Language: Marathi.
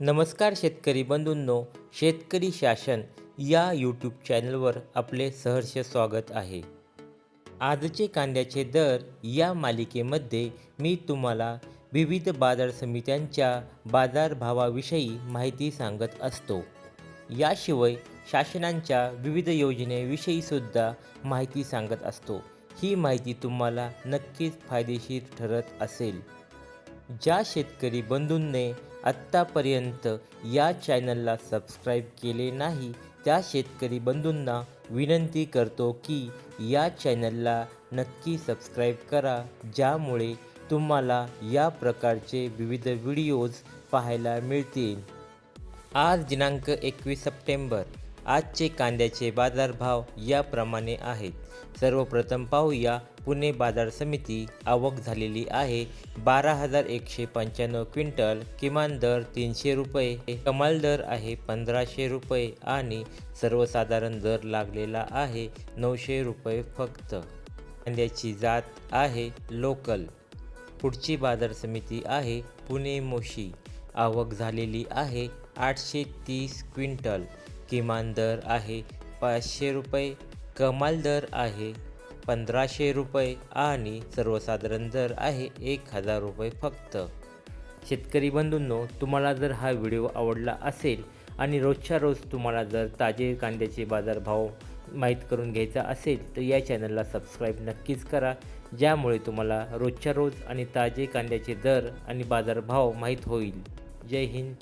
नमस्कार शेतकरी बंधूंनो शेतकरी शासन या यूट्यूब चॅनलवर आपले सहर्ष स्वागत आहे. आजचे कांद्याचे दर या मालिकेमध्ये मी तुम्हाला विविध बाजार समित्यांच्या बाजारभावाविषयी माहिती सांगत असतो. याशिवाय शासनांच्या विविध योजनेविषयी सुद्धा माहिती सांगत असतो. ही माहिती तुम्हाला नक्कीच फायदेशीर ठरत असेल. ज्या शेतकरी बंधूंनी आत्तापर्यंत या चॅनलला सबस्क्राईब केले नाही त्या शेतकरी बंधूंना विनंती करतो की या चॅनलला नक्की सबस्क्राईब करा ज्यामुळे तुम्हाला या प्रकारचे विविध व्हिडिओज पाहायला मिळतील. आज दिनांक एकवीस सप्टेंबर. आजचे कांद्याचे बाजारभाव याप्रमाणे आहेत. सर्वप्रथम पाहूया पुणे बाजार समिती आवक झालेली आहे. बारा हजार एकशे पंच्याण्णव क्विंटल किमान दर तीनशे रुपये कमाल दर आहे पंधराशे रुपये आणि सर्वसाधारण दर लागलेला आहे नऊशे रुपये फक्त. कांद्याची जात आहे लोकल. पुढची बाजार समिती आहे पुणे मोशी. आवक झालेली आहे आठशे तीस क्विंटल. किमान दर आहे. पाचशे रुपये कमाल दर आहे. पंधराशे रुपये आणि सर्वसाधारण दर आहे एक हजार रुपये फक्त. शेतकरी बंधूंनो तुम्हाला जर हा व्हिडिओ आवडला असेल आणि रोजच्या रोज तुम्हाला जर ताजे कांद्याचे बाजारभाव माहीत करून घ्यायचा असेल तर या चॅनलला सबस्क्राईब नक्कीच करा. ज्यामुळे तुम्हाला रोजच्या रोज आणि ताजे कांद्याचे दर आणि बाजारभाव माहीत होईल. जय हिंद.